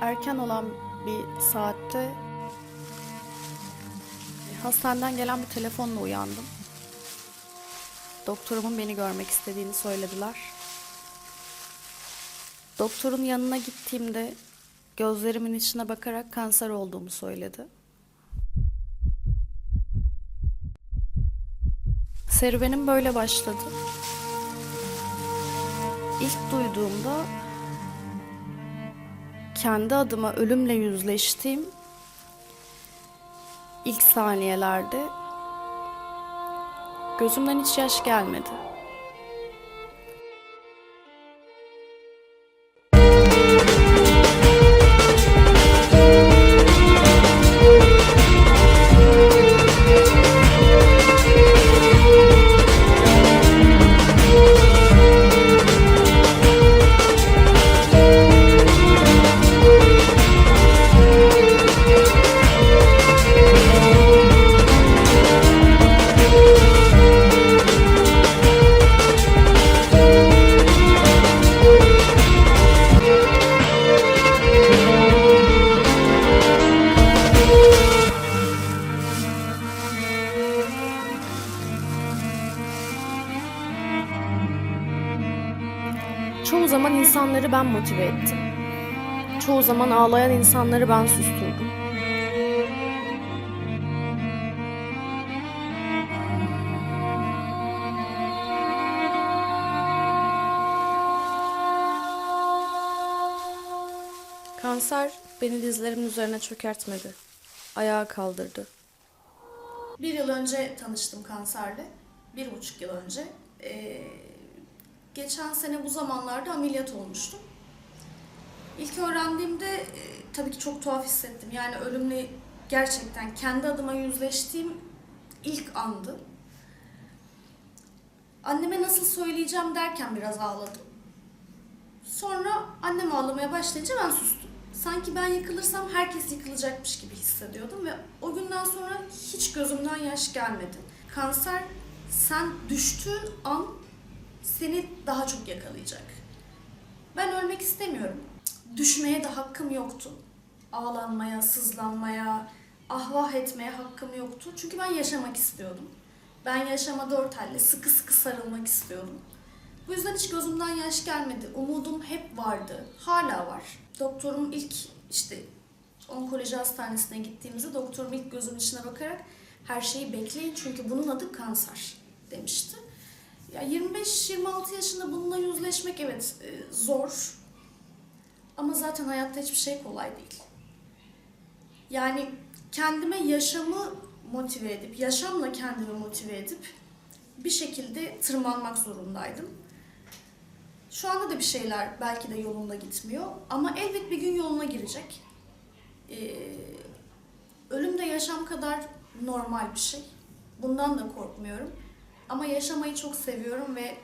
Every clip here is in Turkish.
erken olan bir saatte hastaneden gelen bir telefonla uyandım. Doktorumun beni görmek istediğini söylediler. Doktorun yanına gittiğimde gözlerimin içine bakarak kanser olduğumu söyledi. Serüvenim böyle başladı. İlk duyduğumda kendi adıma ölümle yüzleştiğim ilk saniyelerde gözümden hiç yaş gelmedi. Çoğu zaman insanları ben motive ettim. Çoğu zaman ağlayan insanları ben susturdum. Kanser beni dizlerimin üzerine çökertmedi. Ayağa kaldırdı. Bir yıl önce tanıştım kanserle. Bir buçuk yıl önce. Ee, geçen sene bu zamanlarda ameliyat olmuştum. İlk öğrendiğimde e, tabii ki çok tuhaf hissettim. Yani ölümle gerçekten kendi adıma yüzleştiğim ilk andı. Anneme nasıl söyleyeceğim derken biraz ağladım. Sonra annem ağlamaya başlayınca ben sustum. Sanki ben yıkılırsam herkes yıkılacakmış gibi hissediyordum ve o günden sonra hiç gözümden yaş gelmedi. Kanser sen düştüğün an seni daha çok yakalayacak. Ben ölmek istemiyorum. Düşmeye de hakkım yoktu. Ağlanmaya, sızlanmaya, ahvah etmeye hakkım yoktu. Çünkü ben yaşamak istiyordum. Ben yaşama dört elle sıkı sıkı sarılmak istiyordum. Bu yüzden hiç gözümden yaş gelmedi. Umudum hep vardı. Hala var. Doktorum ilk işte onkoloji hastanesine gittiğimizde doktorum ilk gözümün içine bakarak her şeyi bekleyin çünkü bunun adı kanser demişti. Ya 25-26 yaşında bununla yüzleşmek evet e, zor. Ama zaten hayatta hiçbir şey kolay değil. Yani kendime yaşamı motive edip, yaşamla kendimi motive edip bir şekilde tırmanmak zorundaydım. Şu anda da bir şeyler belki de yolunda gitmiyor ama elbet bir gün yoluna girecek. Ee, ölüm de yaşam kadar normal bir şey. Bundan da korkmuyorum. Ama yaşamayı çok seviyorum ve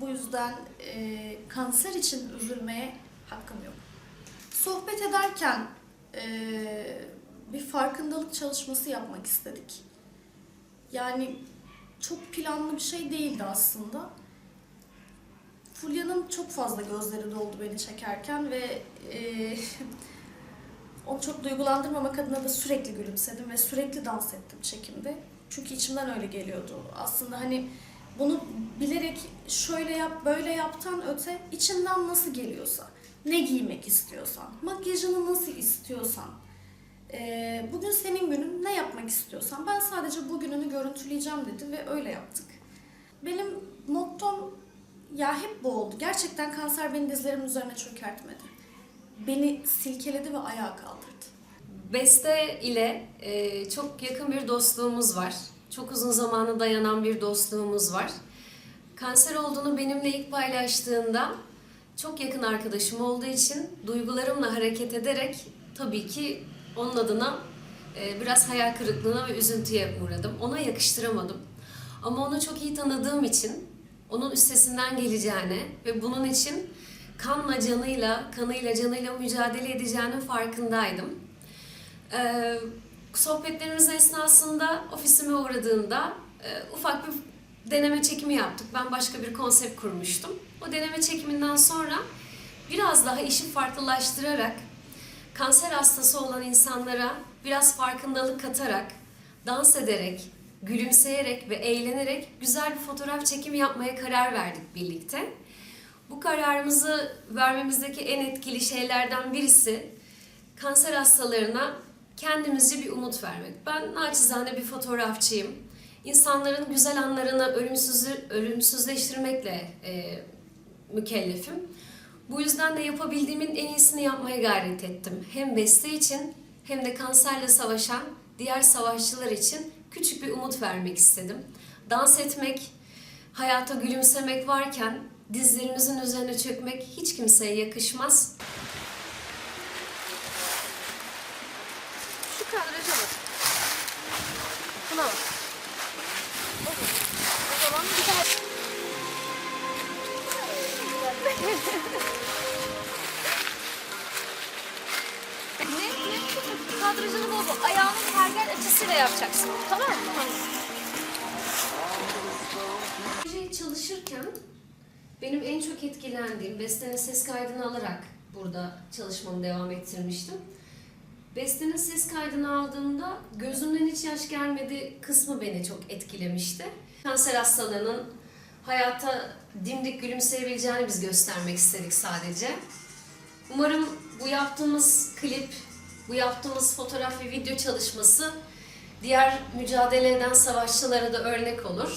bu yüzden e, kanser için üzülmeye hakkım yok. Sohbet ederken e, bir farkındalık çalışması yapmak istedik. Yani çok planlı bir şey değildi aslında. Fulya'nın çok fazla gözleri doldu beni çekerken ve e, onu çok duygulandırmamak adına da sürekli gülümsedim ve sürekli dans ettim çekimde. Çünkü içimden öyle geliyordu. Aslında hani bunu bilerek şöyle yap, böyle yaptan öte içinden nasıl geliyorsa, ne giymek istiyorsan, makyajını nasıl istiyorsan, e, bugün senin günün ne yapmak istiyorsan ben sadece bugününü görüntüleyeceğim dedi ve öyle yaptık. Benim mottom ya hep bu oldu. Gerçekten kanser beni dizlerimin üzerine çökertmedi. Beni silkeledi ve ayağa kaldırdı. Beste ile e, çok yakın bir dostluğumuz var. Çok uzun zamana dayanan bir dostluğumuz var. Kanser olduğunu benimle ilk paylaştığında çok yakın arkadaşım olduğu için duygularımla hareket ederek tabii ki onun adına e, biraz hayal kırıklığına ve üzüntüye uğradım. Ona yakıştıramadım. Ama onu çok iyi tanıdığım için onun üstesinden geleceğine ve bunun için kanla canıyla, kanıyla canıyla mücadele edeceğinin farkındaydım. Ee, sohbetlerimiz esnasında ofisime uğradığında e, ufak bir deneme çekimi yaptık. Ben başka bir konsept kurmuştum. O deneme çekiminden sonra biraz daha işi farklılaştırarak kanser hastası olan insanlara biraz farkındalık katarak, dans ederek, gülümseyerek ve eğlenerek güzel bir fotoğraf çekimi yapmaya karar verdik birlikte. Bu kararımızı vermemizdeki en etkili şeylerden birisi kanser hastalarına kendimizce bir umut vermek. Ben naçizane bir fotoğrafçıyım. İnsanların güzel anlarını ölümsüz, ölümsüzleştirmekle e, mükellefim. Bu yüzden de yapabildiğimin en iyisini yapmaya gayret ettim. Hem beste için hem de kanserle savaşan diğer savaşçılar için küçük bir umut vermek istedim. Dans etmek, hayata gülümsemek varken dizlerimizin üzerine çökmek hiç kimseye yakışmaz. Ne? Ne? Kadrajını bozma. Ayağının pergel açısıyla yapacaksın. Tamam mı? Projeye çalışırken benim en çok etkilendiğim, Beste'nin ses kaydını alarak burada çalışmamı devam ettirmiştim. Beste'nin ses kaydını aldığımda gözümden hiç yaş gelmedi kısmı beni çok etkilemişti. Kanser hastalarının hayata dimdik gülümseyebileceğini biz göstermek istedik sadece. Umarım bu yaptığımız klip, bu yaptığımız fotoğraf ve video çalışması diğer mücadele eden savaşçılara da örnek olur.